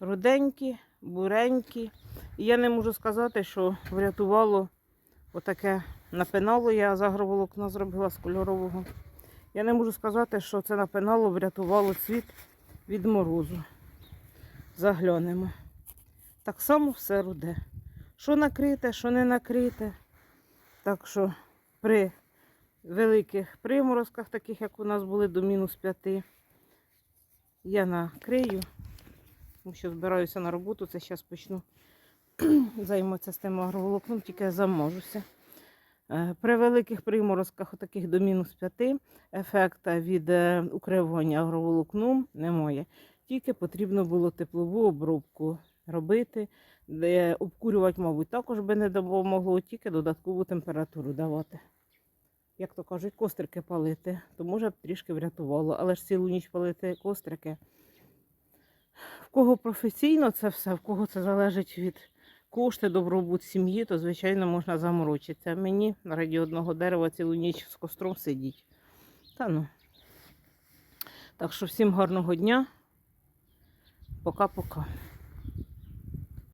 Руденькі, буренькі. І я не можу сказати, що врятувало отаке напинало. Я з агроволокна зробила з кольорового. Я не можу сказати, що це напинало врятувало цвіт від морозу. Заглянемо. Так само все руде. Що накрите, що не накрите. Так що при великих приморозках, таких як у нас були до мінус 5, я накрию. Тому що збираюся на роботу, це зараз почну займатися з тим агроволокном, тільки я заможуся. Е, При великих приморозках, таких до мінус 5, ефекта від е, укривання агроволокном немає. Тільки потрібно було теплову обробку робити, де обкурювати, мабуть, також би не допомогло, тільки додаткову температуру давати. Як то кажуть, кострики палити, то може б трішки врятувало. Але ж цілу ніч палити кострики. В кого професійно це все, в кого це залежить від кошти, добробут сім'ї, то, звичайно, можна заморочитися. Мені раді одного дерева цілу ніч з костром сидіть. Та ну. Так що всім гарного дня. Пока-пока.